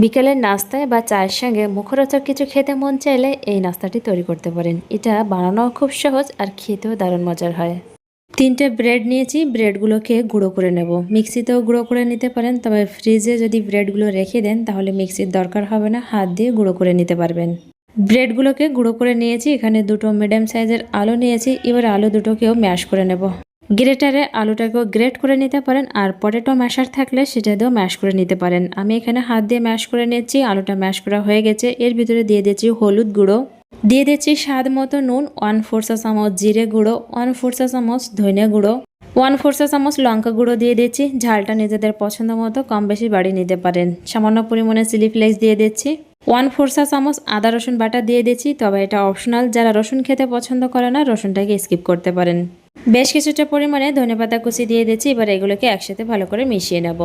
বিকেলের নাস্তায় বা চায়ের সঙ্গে মুখরোচক কিছু খেতে মন চাইলে এই নাস্তাটি তৈরি করতে পারেন। এটা বানানো খুব সহজ আর খেতেও দারুণ মজার হয়। তিনটে ব্রেড নিয়েছি, ব্রেডগুলোকে গুঁড়ো করে নেব। মিক্সিতেও গুঁড়ো করে নিতে পারেন, তবে ফ্রিজে যদি ব্রেডগুলো রেখে দেন, তাহলে মিক্সির দরকার হবে না, হাত দিয়ে গুঁড়ো করে নিতে পারবেন। ব্রেডগুলোকে গুঁড়ো করে নিয়েছি, এখানে দুটো মিডিয়াম সাইজের আলু নিয়েছি, এবার আলু দুটোকেও ম্যাশ করে নেব। গ্রেটারে আলুটাকেও গ্রেট করে নিতে পারেন আর পটেটো ম্যাশার থাকলে সেটা দিয়েও ম্যাশ করে নিতে পারেন। আমি এখানে হাত দিয়ে ম্যাশ করে নিচ্ছি আলুটা ম্যাশ করা হয়ে গেছে। এর ভিতরে দিয়ে দিচ্ছি হলুদ গুঁড়ো। দিয়ে দিচ্ছি স্বাদ মতো নুন, ওয়ান ফোর চা চামচ জিরে গুঁড়ো, ওয়ান ফোর চা চামচ ধনে গুঁড়ো, ওয়ান ফোর চা চামচ লঙ্কা গুঁড়ো দিয়ে দিচ্ছি ঝালটা নিজেদের পছন্দ মতো কম বেশি বাড়িয়ে নিতে পারেন। সামান্য পরিমাণে চিলি ফ্লেক্স দিয়ে দিচ্ছি ওয়ান ফোর চা চামচ আদা রসুন বাটা দিয়ে দিচ্ছি তবে এটা অপশনাল। যারা রসুন খেতে পছন্দ করে না, রসুনটাকে স্কিপ করতে পারেন। বেশ কিছুটা পরিমাণে ধনেপাতা কুচি দিয়ে দিচ্ছি এবার এগুলোকে একসাথে ভালো করে মিশিয়ে নেব।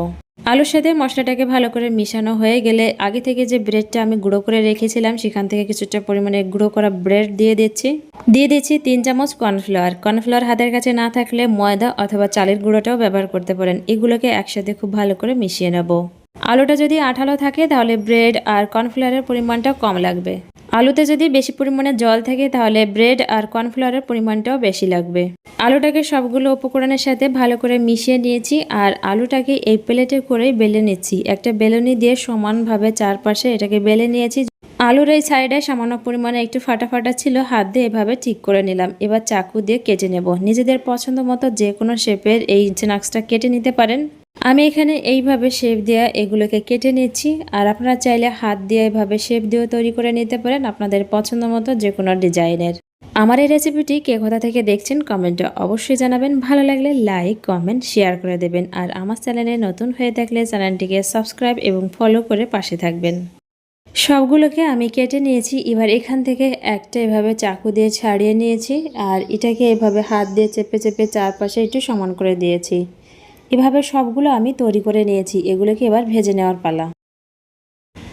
আলুর সাথে মশলাটাকে ভালো করে মিশানো হয়ে গেলে আগে থেকে যে ব্রেডটা আমি গুঁড়ো করে রেখেছিলাম, সেখান থেকে কিছুটা পরিমাণে গুঁড়ো করা ব্রেড দিয়ে দিচ্ছি। দিয়ে দিচ্ছি তিন চামচ কর্নফ্লাওয়ার। কর্নফ্লাওয়ার হাতের কাছে না থাকলে ময়দা অথবা চালের গুঁড়োটাও ব্যবহার করতে পারেন। এগুলোকে একসাথে খুব ভালো করে মিশিয়ে নেব। আলুটা যদি আঠালো থাকে, তাহলে ব্রেড আর কর্নফ্লাওয়ারের পরিমাণটা কম লাগবে। আলুতে যদি বেশি পরিমাণে জল থাকে, তাহলে ব্রেড আর কর্নফ্লাওয়ারের পরিমাণটাও বেশি লাগবে। আলুটাকে সবগুলো উপকরণের সাথে ভালো করে মিশিয়ে নিয়েছি, আর আলুটাকে এই প্লেটে করেই বেলে নিচ্ছি। একটা বেলুনি দিয়ে সমানভাবে চারপাশে এটাকে বেলে নিয়েছি। আলুর এই সাইডে সামান্য পরিমাণে একটু ফাটা ফাটা ছিল, হাত দিয়ে এভাবে ঠিক করে নিলাম। এবার চাকু দিয়ে কেটে নেব। নিজেদের পছন্দ মতো যে কোনো শেপের এই স্ন্যাক্সটা কেটে নিতে পারেন। আমি এখানে এইভাবে শেপ দেওয়া এগুলোকে কেটে নিচ্ছি। আর আপনারা চাইলে হাত দিয়ে এভাবে শেপ দিয়েও তৈরি করে নিতে পারেন আপনাদের পছন্দ মতো যে কোনো ডিজাইনের। আমার এই রেসিপিটি কে কোথা থেকে দেখছেন কমেন্টে অবশ্যই জানাবেন। ভালো লাগলে লাইক কমেন্ট শেয়ার করে দেবেন। আর আমার চ্যানেলে নতুন হয়ে থাকলে চ্যানেলটিকে সাবস্ক্রাইব এবং ফলো করে পাশে থাকবেন। সবগুলোকে আমি কেটে নিয়েছি। এবার এখান থেকে একটা এভাবে চাকু দিয়ে ছাড়িয়ে নিয়েছি। আর এটাকে এভাবে হাত দিয়ে চেপে চেপে চারপাশে একটু সমান করে দিয়েছি। এভাবে সবগুলো আমি তৈরি করে নিয়েছি, এগুলোকে এবার ভেজে নেওয়ার পালা।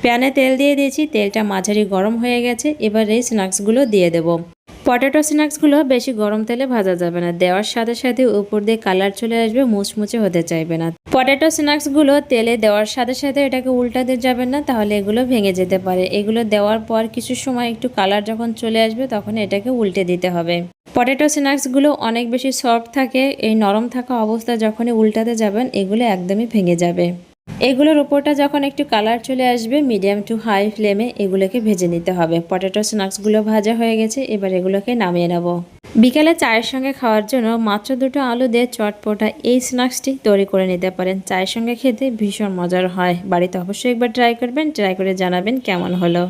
প্যানে তেল দিয়ে দিয়েছি, তেলটা মাঝারি গরম হয়ে গেছে, এবার এই স্ন্যাক্সগুলো দিয়ে দেব। পটেটো স্ন্যাক্সগুলো বেশি গরম তেলে ভাজা যাবে না। দেওয়ার সাথে সাথে উপর দিয়ে কালার চলে আসবে, মুচমুচে হতে চাইবে না। পটেটো স্ন্যাক্সগুলো তেলে দেওয়ার সাথে সাথে এটাকে উল্টাতে যাবেন না, তাহলে এগুলো ভেঙে যেতে পারে। এগুলো দেওয়ার পর কিছু সময় একটু কালার যখন চলে আসবে, তখন এটাকে উল্টে দিতে হবে। পটেটো স্ন্যাক্সগুলো অনেক বেশি সফট থাকে। এই নরম থাকা অবস্থা যখনই উল্টাতে যাবেন, এগুলো একদমই ভেঙে যাবে। এগুলোর ওপরটা যখন একটু কালার চলে আসবে, মিডিয়াম টু হাই ফ্লেমে এগুলোকে ভেজে নিতে হবে। পটেটো স্ন্যাক্সগুলো ভাজা হয়ে গেছে, এবার এগুলোকে নামিয়ে নেব। বিকেলে চায়ের সঙ্গে খাওয়ার জন্য মাত্র দুটো আলু দিয়ে চটপটা এই স্ন্যাক্সটি তৈরি করে নিতে পারেন। চায়ের সঙ্গে খেতে ভীষণ মজার হয়। বাড়িতে অবশ্যই একবার ট্রাই করবেন, ট্রাই করে জানাবেন কেমন হলো।